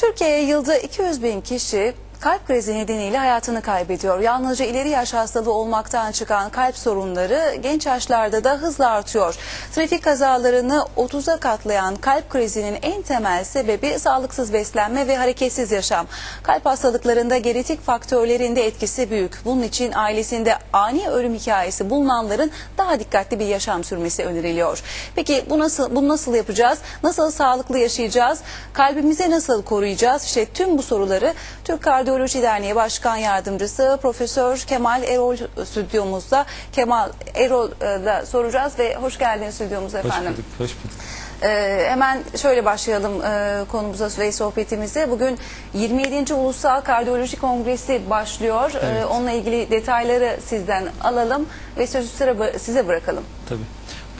Türkiye'ye yılda 200 bin kişi kalp krizi nedeniyle hayatını kaybediyor. Yalnızca ileri yaş hastalığı olmaktan çıkan kalp sorunları genç yaşlarda da hızla artıyor. Trafik kazalarını 30'a katlayan kalp krizinin en temel sebebi sağlıksız beslenme ve hareketsiz yaşam. Kalp hastalıklarında genetik faktörlerin de etkisi büyük. Bunun için ailesinde ani ölüm hikayesi bulunanların daha dikkatli bir yaşam sürmesi öneriliyor. Peki bu nasıl bunu nasıl yapacağız? Nasıl sağlıklı yaşayacağız? Kalbimizi nasıl koruyacağız? İşte tüm bu soruları Türk Kardiyoloji Derneği Başkan Yardımcısı Profesör Kemal Erol stüdyomuzda. Kemal Erol'la soracağız ve hoş geldiniz stüdyomuza Hoş efendim. bulduk, hoş bulduk. Ee, hemen şöyle başlayalım e, konumuza ve sohbetimize. Bugün 27. Ulusal Kardiyoloji Kongresi başlıyor. Ee, Evet. onunla ilgili detayları sizden alalım ve sözü size bırakalım. Tabii.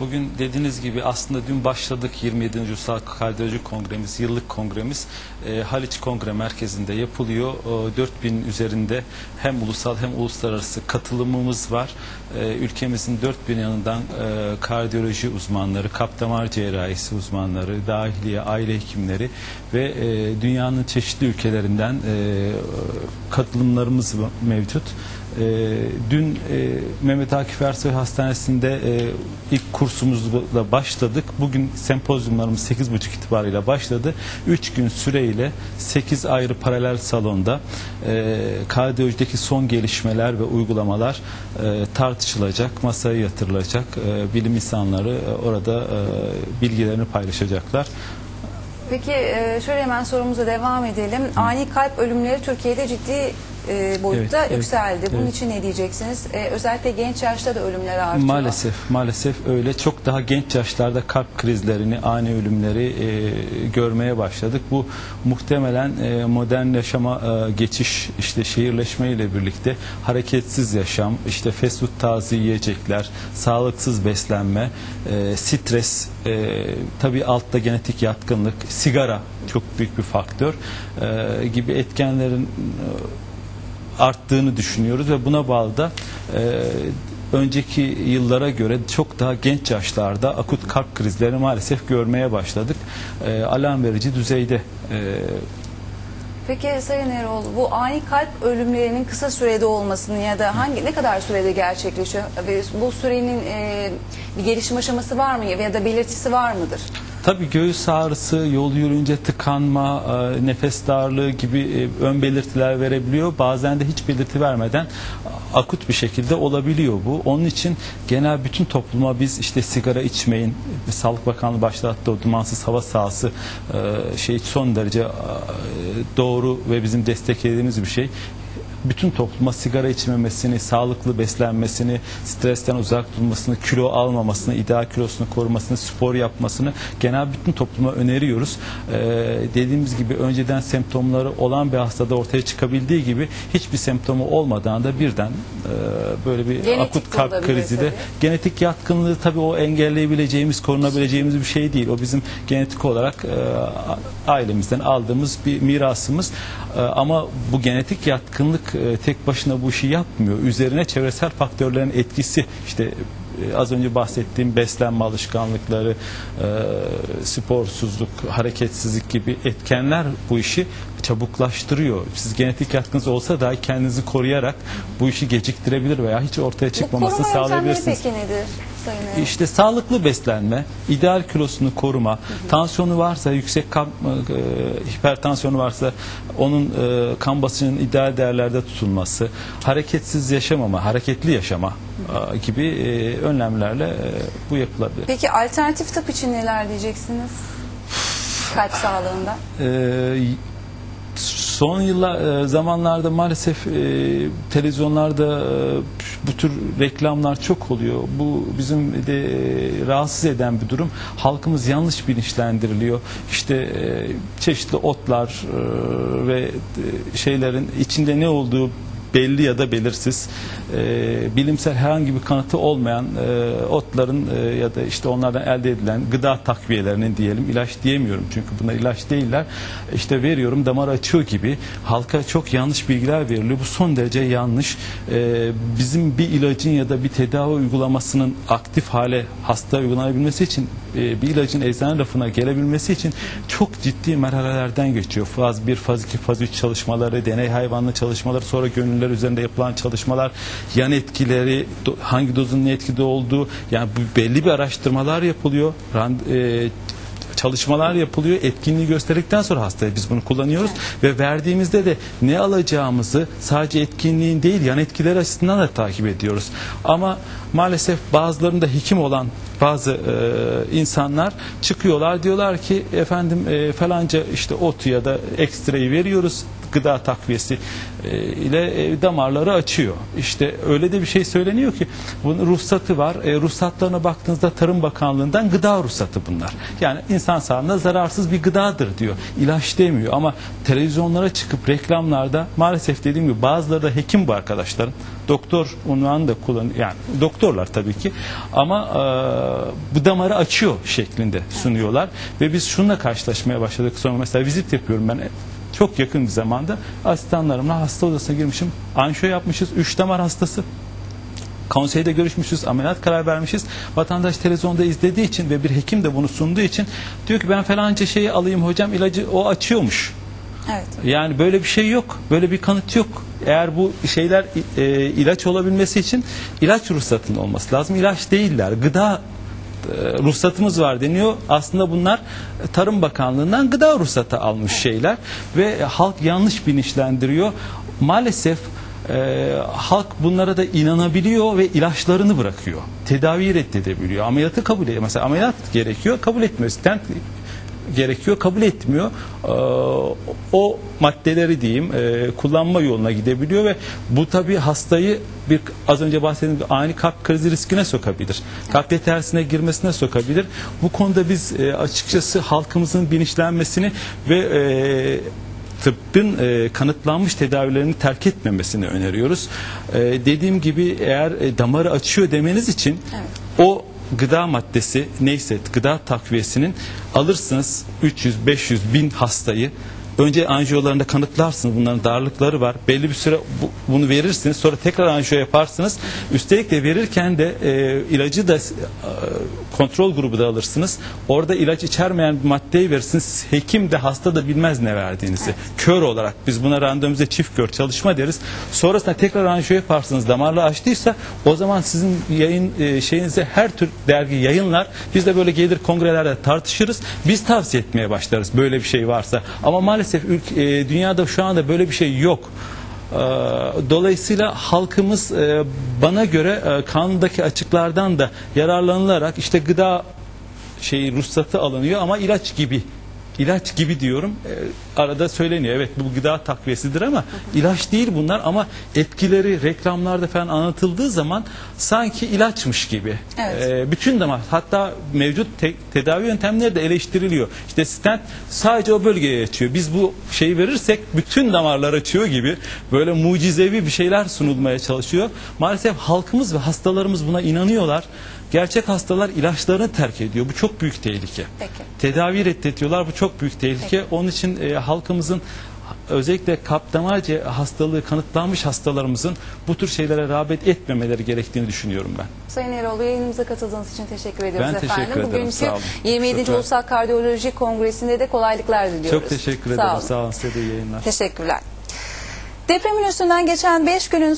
Bugün dediğiniz gibi aslında dün başladık 27. Ulusal Kardiyoloji Kongremiz, yıllık kongremiz e, Haliç Kongre Merkezi'nde yapılıyor. O, 4000 üzerinde hem ulusal hem uluslararası katılımımız var. E, ülkemizin dört bir yanından e, kardiyoloji uzmanları, kalp damar cerrahisi uzmanları, dahiliye, aile hekimleri ve e, dünyanın çeşitli ülkelerinden e, katılımlarımız mevcut. E, dün e, Mehmet Akif Ersoy Hastanesi'nde e, ilk kursumuzla başladık. Bugün sempozyumlarımız 8.30 itibariyle başladı. 3 gün süreyle 8 ayrı paralel salonda e, kardiyolojideki son gelişmeler ve uygulamalar e, tartışılacak, masaya yatırılacak. E, bilim insanları e, orada e, bilgilerini paylaşacaklar. Peki e, şöyle hemen sorumuza devam edelim. Ani kalp ölümleri Türkiye'de ciddi e, boyutta Evet, evet, yükseldi. Bunun evet. için ne diyeceksiniz? E, özellikle genç yaşta da ölümler artıyor. Maalesef, maalesef öyle. Çok daha genç yaşlarda kalp krizlerini, ani ölümleri e, görmeye başladık. Bu muhtemelen e, modern yaşama e, geçiş, işte şehirleşme ile birlikte hareketsiz yaşam, işte fast food tarzı yiyecekler, sağlıksız beslenme, e, stres, e, tabii altta genetik yatkınlık, sigara çok büyük bir faktör e, gibi etkenlerin e, arttığını düşünüyoruz ve buna bağlı da e, önceki yıllara göre çok daha genç yaşlarda akut kalp krizleri maalesef görmeye başladık. E, alarm verici düzeyde e, Peki Sayın Erol bu ani kalp ölümlerinin kısa sürede olmasını ya da hangi ne kadar sürede gerçekleşiyor? Bu sürenin e, bir gelişim aşaması var mı ya da belirtisi var mıdır? Tabii göğüs ağrısı, yol yürüyünce tıkanma, e, nefes darlığı gibi e, ön belirtiler verebiliyor. Bazen de hiç belirti vermeden akut bir şekilde olabiliyor bu. Onun için genel bütün topluma biz işte sigara içmeyin, Sağlık Bakanlığı başlattı o dumansız hava sahası e, şey son derece doğru ve bizim desteklediğimiz bir şey bütün topluma sigara içmemesini, sağlıklı beslenmesini, stresten uzak durmasını, kilo almamasını, ideal kilosunu korumasını, spor yapmasını genel bütün topluma öneriyoruz. Ee, dediğimiz gibi önceden semptomları olan bir hastada ortaya çıkabildiği gibi hiçbir semptomu olmadan da birden e, böyle bir Genetik akut kalp krizi de genetik yatkınlığı tabii o engelleyebileceğimiz, korunabileceğimiz bir şey değil. O bizim genetik olarak e, ailemizden aldığımız bir mirasımız. E, ama bu genetik yatkınlık e, tek başına bu işi yapmıyor. Üzerine çevresel faktörlerin etkisi işte e, az önce bahsettiğim beslenme alışkanlıkları, e, sporsuzluk, hareketsizlik gibi etkenler bu işi çabuklaştırıyor. Siz genetik yatkınız olsa dahi kendinizi koruyarak bu işi geciktirebilir veya hiç ortaya Bu çıkmamasını koruma yöntemleri sağlayabilirsiniz. peki nedir Erol? İşte sağlıklı beslenme, ideal kilosunu koruma, tansiyonu varsa, yüksek kan, e, hipertansiyonu varsa onun e, kan basıncının ideal değerlerde tutulması, hareketsiz yaşamama, hareketli yaşama e, gibi e, önlemlerle e, bu yapılabilir. Peki alternatif tıp için neler diyeceksiniz? Kalp sağlığında. Ee, son yıllar e, zamanlarda maalesef e, televizyonlarda e, bu tür reklamlar çok oluyor. Bu bizim de rahatsız eden bir durum. Halkımız yanlış bilinçlendiriliyor. İşte e, çeşitli otlar e, ve e, şeylerin içinde ne olduğu belli ya da belirsiz. E, bilimsel herhangi bir kanıtı olmayan e, otların e, ya da işte onlardan elde edilen gıda takviyelerinin diyelim ilaç diyemiyorum. Çünkü bunlar ilaç değiller. İşte veriyorum damar açıyor gibi halka çok yanlış bilgiler veriliyor. Bu son derece yanlış. E, bizim bir ilacın ya da bir tedavi uygulamasının aktif hale hasta uygulanabilmesi için e, bir ilacın eczane rafına gelebilmesi için çok ciddi merhalelerden geçiyor. Faz 1, faz 2, faz 3 çalışmaları, deney hayvanlı çalışmaları, sonra gönüllüler üzerinde yapılan çalışmalar, yan etkileri, do- hangi dozun ne etkide olduğu, yani bu belli bir araştırmalar yapılıyor. Rand- e, çalışmalar yapılıyor. Etkinliği gösterdikten sonra hastaya biz bunu kullanıyoruz ve verdiğimizde de ne alacağımızı sadece etkinliğin değil yan etkileri açısından da takip ediyoruz. Ama maalesef bazılarında hekim olan bazı e, insanlar çıkıyorlar diyorlar ki efendim e, falanca işte otu ya da ekstrayı veriyoruz gıda takviyesi e, ile e, damarları açıyor. İşte öyle de bir şey söyleniyor ki bunun ruhsatı var. E, ruhsatlarına baktığınızda Tarım Bakanlığı'ndan gıda ruhsatı bunlar. Yani insan sağlığına zararsız bir gıdadır diyor. İlaç demiyor ama televizyonlara çıkıp reklamlarda maalesef dediğim gibi bazıları da hekim bu arkadaşların. Doktor unvanı da kullanıyor. Yani doktorlar tabii ki ama e, bu damarı açıyor şeklinde sunuyorlar ve biz şununla karşılaşmaya başladık. Sonra mesela vizit yapıyorum ben çok yakın bir zamanda asistanlarımla hasta odasına girmişim. Anjiyo yapmışız. Üç damar hastası. Konseyde görüşmüşüz, ameliyat karar vermişiz. Vatandaş televizyonda izlediği için ve bir hekim de bunu sunduğu için diyor ki ben falanca şeyi alayım hocam ilacı o açıyormuş. Evet. Yani böyle bir şey yok. Böyle bir kanıt yok. Eğer bu şeyler e, ilaç olabilmesi için ilaç ruhsatının olması lazım. İlaç değiller. Gıda ruhsatımız var deniyor. Aslında bunlar Tarım Bakanlığı'ndan gıda ruhsatı almış şeyler ve halk yanlış bilinçlendiriyor. Maalesef e, halk bunlara da inanabiliyor ve ilaçlarını bırakıyor. Tedaviyi reddedebiliyor. Ameliyatı kabul ediyor. Mesela ameliyat gerekiyor, kabul etmiyor. Stent gerekiyor kabul etmiyor. Ee, o maddeleri diyeyim e, kullanma yoluna gidebiliyor ve bu tabii hastayı bir az önce bahsettiğim ani kalp krizi riskine sokabilir. Kalp yetersine girmesine sokabilir. Bu konuda biz e, açıkçası halkımızın bilinçlenmesini ve e, tıbbın kanıtlanmış tedavilerini terk etmemesini öneriyoruz. Dediğim gibi eğer damarı açıyor demeniz için o gıda maddesi neyse gıda takviyesinin alırsınız 300 500 bin hastayı önce anjiyolarında kanıtlarsınız bunların darlıkları var. Belli bir süre bu- bunu verirsiniz sonra tekrar anjiyo yaparsınız. Üstelik de verirken de e, ilacı da e, kontrol grubu da alırsınız. Orada ilaç içermeyen bir maddeyi verirsiniz. Hekim de hasta da bilmez ne verdiğinizi. Kör olarak biz buna randomize çift kör çalışma deriz. Sonrasında tekrar anjiyo yaparsınız damarlı açtıysa o zaman sizin yayın e, şeyinize her tür dergi yayınlar. Biz de böyle gelir kongrelerde tartışırız. Biz tavsiye etmeye başlarız böyle bir şey varsa. Ama maalesef ülke, e, dünyada şu anda böyle bir şey yok. Ee, Dolayısıyla halkımız e, bana göre e, kanundaki açıklardan da yararlanılarak işte gıda şeyi ruhsatı alınıyor ama ilaç gibi ilaç gibi diyorum. E, arada söyleniyor. Evet bu gıda takviyesidir ama ilaç değil bunlar. Ama etkileri reklamlarda falan anlatıldığı zaman sanki ilaçmış gibi. Evet. E, bütün damar hatta mevcut te- tedavi yöntemleri de eleştiriliyor. İşte stent sadece o bölgeye açıyor biz bu şeyi verirsek bütün damarlar açıyor gibi böyle mucizevi bir şeyler sunulmaya çalışıyor. Maalesef halkımız ve hastalarımız buna inanıyorlar gerçek hastalar ilaçlarını terk ediyor bu çok büyük tehlike Peki. tedavi reddediyorlar. Bu çok büyük tehlike. Onun için e, halkımızın özellikle ce- hastalığı kanıtlanmış hastalarımızın bu tür şeylere rağbet etmemeleri gerektiğini düşünüyorum ben. Sayın Erol yayınımıza katıldığınız için teşekkür ediyoruz Ben efendim. teşekkür ederim, Bugünkü sağ olun. 27. Süper. Ulusal Kardiyoloji Kongresi'nde de kolaylıklar diliyoruz. Çok teşekkür Sağ ederim. olun. Sağ olun. Size de yayınlar. Teşekkürler. Depremin üstünden geçen 5 günün